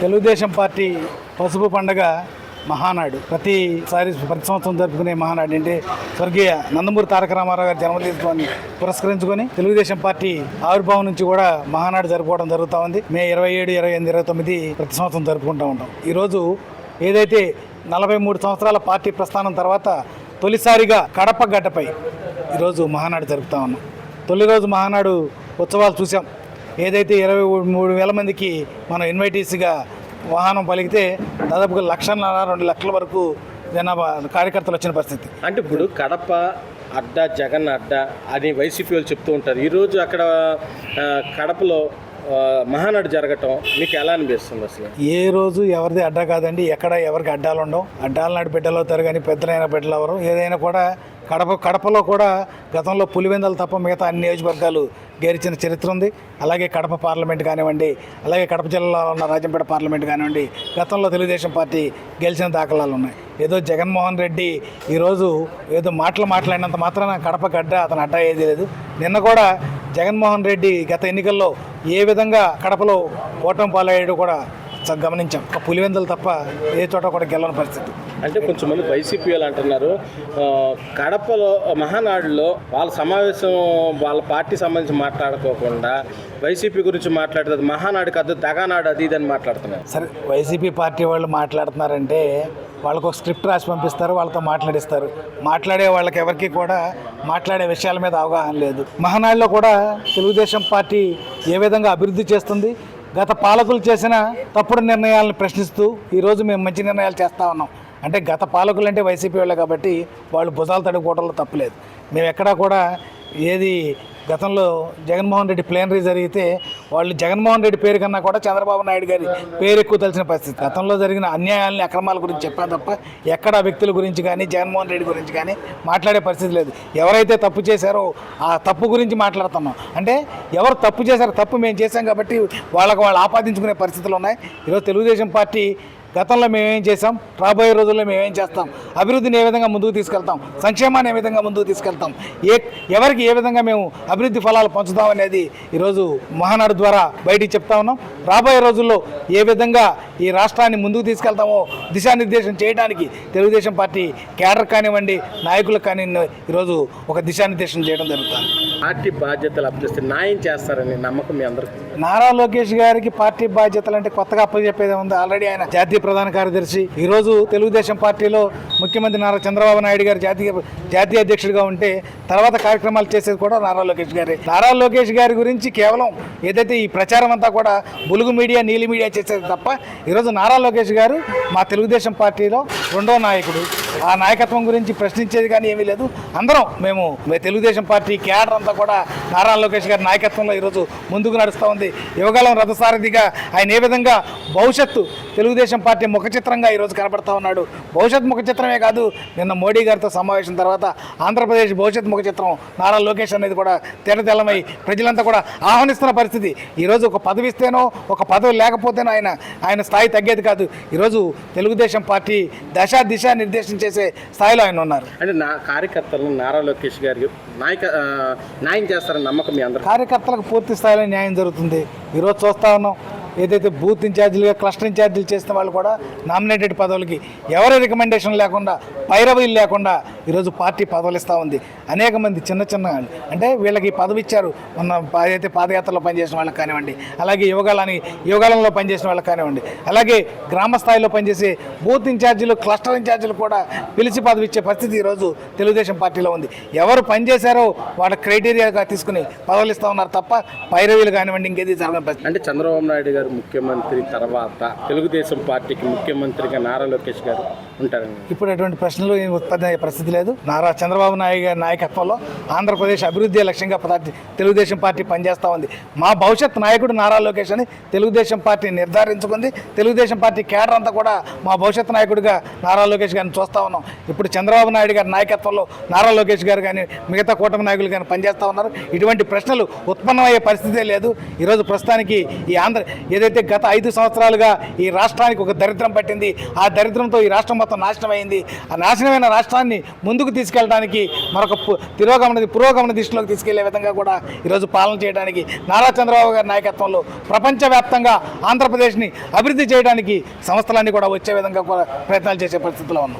Telugu Desam party పసుపు పండగ మహానాడు. ప్రతిసారి ప్రతి సంవత్సరం జరుపుకునే మహానాడు అంటే స్వర్గీయ నందమూరి తారక రామారావు గారి జన్మదినోత్సవాన్ని పురస్కరించుకొని తెలుగుదేశం పార్టీ ఆవిర్భావం నుంచి కూడా మహానాడు జరుపుకోవడం జరుగుతూ ఉంది. మే ఇరవై ఏడు ఇరవై ఎనిమిది ఇరవై తొమ్మిది ప్రతి సంవత్సరం జరుపుకుంటూ ఉంటాం. ఈరోజు ఏదైతే నలభై మూడు సంవత్సరాల పార్టీ ప్రస్థానం తర్వాత తొలిసారిగా కడప గడ్డపై ఈరోజు మహానాడు జరుపుతా ఉన్నాం. తొలి రోజు మహానాడు ఉత్సవాలు చూసాం. ఏదైతే ఇరవై మూడు వేల మందికి మనం ఇన్వైటీస్గా వాహనం పలికితే దాదాపుగా లక్షన్నర రెండు లక్షల వరకు జనాభా కార్యకర్తలు వచ్చిన పరిస్థితి. అంటే ఇప్పుడు కడప అడ్డా జగన్ అడ్డా అని వైసీపీ వాళ్ళు చెప్తూ ఉంటారు. ఈరోజు అక్కడ కడపలో మహానాడు జరగటం మీకు ఎలా అనిపిస్తుంది అసలు? ఏ రోజు ఎవరిది అడ్డా కాదండి ఎక్కడ ఎవరికి అడ్డాలు ఉండవు. అడ్డాల నాటి బిడ్డలు అవుతారు కానీ పెద్దలైన బిడ్డలు ఎవరు? ఏదైనా కూడా కడప కడపలో కూడా గతంలో పులివెందలు తప్ప మిగతా అన్ని నియోజకవర్గాలు గెలిచిన చరిత్ర ఉంది. అలాగే కడప పార్లమెంట్ కానివ్వండి అలాగే కడప జిల్లాలో ఉన్న రాజంపేట పార్లమెంట్ కానివ్వండి గతంలో తెలుగుదేశం పార్టీ గెలిచిన దాఖలాలు ఉన్నాయి. ఏదో జగన్మోహన్ రెడ్డి ఈరోజు ఏదో మాటలు మాట్లాడినంత మాత్రాన కడప గడ్డ అతను అడ్డా ఏది లేదు. నిన్న కూడా జగన్మోహన్ రెడ్డి గత ఎన్నికల్లో ఏ విధంగా కడపలో ఓటమి పాలయ్యాడో కూడా గమనించాం. ఒక పులివెందులు తప్ప ఏ చోట కూడా గెలవని పరిస్థితి. అంటే కొంచెం మంది వైసీపీ వాళ్ళు అంటున్నారు కడపలో మహానాడులో వాళ్ళ సమావేశం వాళ్ళ పార్టీ సంబంధించి మాట్లాడుకోకుండా వైసీపీ గురించి మాట్లాడుతుంది మహానాడు కాదు దగానాడు అది ఇది అని మాట్లాడుతున్నారు. సరే వైసీపీ పార్టీ వాళ్ళు మాట్లాడుతున్నారంటే వాళ్ళకు ఒక స్క్రిప్ట్ రాసి పంపిస్తారు వాళ్ళతో మాట్లాడిస్తారు. మాట్లాడే వాళ్ళకి ఎవరికి కూడా మాట్లాడే విషయాల మీద అవగాహన లేదు. మహానాడులో కూడా తెలుగుదేశం పార్టీ ఏ విధంగా అభివృద్ధి చేస్తుంది గత పాలకులు చేసిన తప్పుడు నిర్ణయాలను ప్రశ్నిస్తూ ఈరోజు మేము మంచి నిర్ణయాలు చేస్తూ ఉన్నాం. అంటే గత పాలకులు అంటే వైసీపీ వాళ్ళే కాబట్టి వాళ్ళు భుజాలు తడుగుకోవడంలో తప్పలేదు మేము ఎక్కడా కూడా ఏది గతంలో జగన్మోహన్ రెడ్డి ప్లేనరీ జరిగితే వాళ్ళు జగన్మోహన్ రెడ్డి పేరు కన్నా కూడా చంద్రబాబు నాయుడు గారి పేరు ఎక్కువ తెలిసిన పరిస్థితి. గతంలో జరిగిన అన్యాయాలని అక్రమాల గురించి చెప్పాను తప్ప ఎక్కడ వ్యక్తుల గురించి కానీ జగన్మోహన్ రెడ్డి గురించి కానీ మాట్లాడే పరిస్థితి లేదు. ఎవరైతే తప్పు చేశారో ఆ తప్పు గురించి మాట్లాడుతున్నాం. అంటే ఎవరు తప్పు చేశారో తప్పు మేము చేశాం కాబట్టి వాళ్ళకు వాళ్ళు ఆపాదించుకునే పరిస్థితులు ఉన్నాయి. ఈరోజు తెలుగుదేశం పార్టీ గతంలో మేమేం చేసాం రాబోయే రోజుల్లో మేమేం చేస్తాం? అభివృద్ధిని ఏ విధంగా ముందుకు తీసుకెళ్తాం? సంక్షేమాన్ని ఏ విధంగా ముందుకు తీసుకెళ్తాం? ఏ ఎవరికి ఏ విధంగా మేము అభివృద్ధి ఫలాలు పంచుతాం అనేది ఈరోజు మహానాడు ద్వారా బయటికి చెప్తా ఉన్నాం. రాబోయే రోజుల్లో ఏ విధంగా ఈ రాష్ట్రాన్ని ముందుకు తీసుకెళ్తామో దిశానిర్దేశం చేయడానికి తెలుగుదేశం పార్టీ కేడర్ కానివ్వండి నాయకులు కానివ్వండి ఈరోజు ఒక దిశానిర్దేశం చేయడం జరుగుతుంది. పార్టీ బాధ్యతలు అప్పచేస్తే న్యాయం చేస్తారని నమ్మకం మీ అందరికీ నారా లోకేష్ గారికి పార్టీ బాధ్యతలు అంటే కొత్తగా అప్పచెప్పేది ఉంది ఆల్రెడీ ఆయన జాతీయ ప్రధాన కార్యదర్శి. ఈ రోజు తెలుగుదేశం పార్టీలో ముఖ్యమంత్రి నారా చంద్రబాబు నాయుడు గారు జాతీయ జాతీయ అధ్యక్షుడిగా ఉంటే తర్వాత కార్యక్రమాలు చేసేది కూడా నారా లోకేష్ గారి. నారా లోకేష్ గారి గురించి కేవలం ఏదైతే ఈ ప్రచారం అంతా కూడా బులుగు మీడియా నీలి మీడియా చేసేది తప్ప ఈరోజు నారా లోకేష్ గారు మా తెలుగుదేశం పార్టీలో రెండో నాయకుడు. ఆ నాయకత్వం గురించి ప్రశ్నించేది కానీ ఏమీ లేదు. అందరం మేము తెలుగుదేశం పార్టీ క్యాడర్ అంతా కూడా నారా లోకేష్ గారి నాయకత్వంలో ఈరోజు ముందుకు నడుస్తూ ఉంది. యువకాలం రథసారథిగా ఆయన ఏ విధంగా భవిష్యత్తు తెలుగుదేశం పార్టీ ముఖ చిత్రంగా ఈరోజు కనబడతా ఉన్నాడు. భవిష్యత్ ముఖ చిత్రమే కాదు నిన్న మోడీ గారితో సమావేశం తర్వాత ఆంధ్రప్రదేశ్ భవిష్యత్ ముఖ చిత్రం నారా లోకేష్ అనేది కూడా తెల్లతెల్లమై ప్రజలంతా కూడా ఆహ్వానిస్తున్న పరిస్థితి. ఈరోజు ఒక పదవి ఇస్తేనో ఒక పదవి లేకపోతేనో ఆయన ఆయన స్థాయి తగ్గేది కాదు. ఈరోజు తెలుగుదేశం పార్టీ దశ దిశ నిర్దేశించే చేసే స్థాయిలో ఆయన ఉన్నారు. అంటే నా కార్యకర్తలను నారా లోకేష్ గారికి నాయక న్యాయం చేస్తారని నమ్మకం మీ అందరికీ? కార్యకర్తలకు పూర్తి స్థాయిలో న్యాయం జరుగుతుంది. ఈరోజు చూస్తా ఉన్నాం. ఏదైతే బూత్ ఇన్ఛార్జీలుగా క్లస్టర్ ఇన్ఛార్జీలు చేసిన వాళ్ళు కూడా నామినేటెడ్ పదవులకి ఎవరి రికమెండేషన్ లేకుండా పైరవీలు లేకుండా ఈరోజు పార్టీ పదవులు ఇస్తూ ఉంది. అనేక మంది చిన్న చిన్న అంటే వీళ్ళకి పదవి ఇచ్చారు. ఉన్న పా- ఏదైతే పాదయాత్రలో పనిచేసిన వాళ్ళకి కానివ్వండి అలాగే యువగాలని యువగాలంలో పనిచేసిన వాళ్ళకి కానివ్వండి అలాగే గ్రామ స్థాయిలో పనిచేసే బూత్ ఇన్ఛార్జీలు క్లస్టర్ ఇన్ఛార్జీలు కూడా పిలిచి పదవి ఇచ్చే పరిస్థితి ఈరోజు తెలుగుదేశం పార్టీలో ఉంది. ఎవరు పనిచేశారో వాళ్ళ క్రైటీరియాగా తీసుకుని పదవులు ఇస్తూ ఉన్నారు తప్ప పైరవీలు కానివ్వండి ఇంకేది జరగని పరిస్థితి అంటే చంద్రబాబు నాయుడు గారు ముఖ్యమంత్రి తర్వాత తెలుగుదేశం పార్టీకి ముఖ్యమంత్రిగా నారా లోకేష్ గారు ఉంటారండి. ఇప్పుడు అటువంటి ప్రశ్నలు ఉత్పత్తి అయ్యే పరిస్థితి లేదు. నారా చంద్రబాబు నాయుడు గారి నాయకత్వంలో ఆంధ్రప్రదేశ్ అభివృద్ధి లక్ష్యంగా తెలుగుదేశం పార్టీ పనిచేస్తూ ఉంది. మా భవిష్యత్ నాయకుడు నారా లోకేష్ అని తెలుగుదేశం పార్టీ నిర్ధారించుకుంది. తెలుగుదేశం పార్టీ కేడర్ అంతా కూడా మా భవిష్యత్ నాయకుడిగా నారా లోకేష్ గారిని చూస్తూ ఉన్నాం. ఇప్పుడు చంద్రబాబు నాయుడు గారి నాయకత్వంలో నారా లోకేష్ గారు కానీ మిగతా కూటమి నాయకులు కానీ పనిచేస్తూ ఉన్నారు. ఇటువంటి ప్రశ్నలు ఉత్పన్నమయ్యే పరిస్థితే లేదు. ఈరోజు ప్రస్తుతానికి ఈ ఆంధ్ర ఏదైతే గత ఐదు సంవత్సరాలుగా ఈ రాష్ట్రానికి ఒక దరిద్రం పట్టింది ఆ దరిద్రంతో ఈ రాష్ట్రం మొత్తం నాశనం అయింది ఆ నాశనమైన రాష్ట్రాన్ని ముందుకు తీసుకెళ్ళడానికి మరొక పు- తిరోగమన పురోగమన దిశలోకి తీసుకెళ్ళే విధంగా కూడా ఈరోజు పాలన చేయడానికి నారా చంద్రబాబు గారి నాయకత్వంలో ప్రపంచవ్యాప్తంగా ఆంధ్రప్రదేశ్ని అభివృద్ధి చేయడానికి సంస్థలన్నీ కూడా వచ్చే విధంగా కూడా ప్రయత్నాలు చేసే పరిస్థితిలో ఉన్నాం.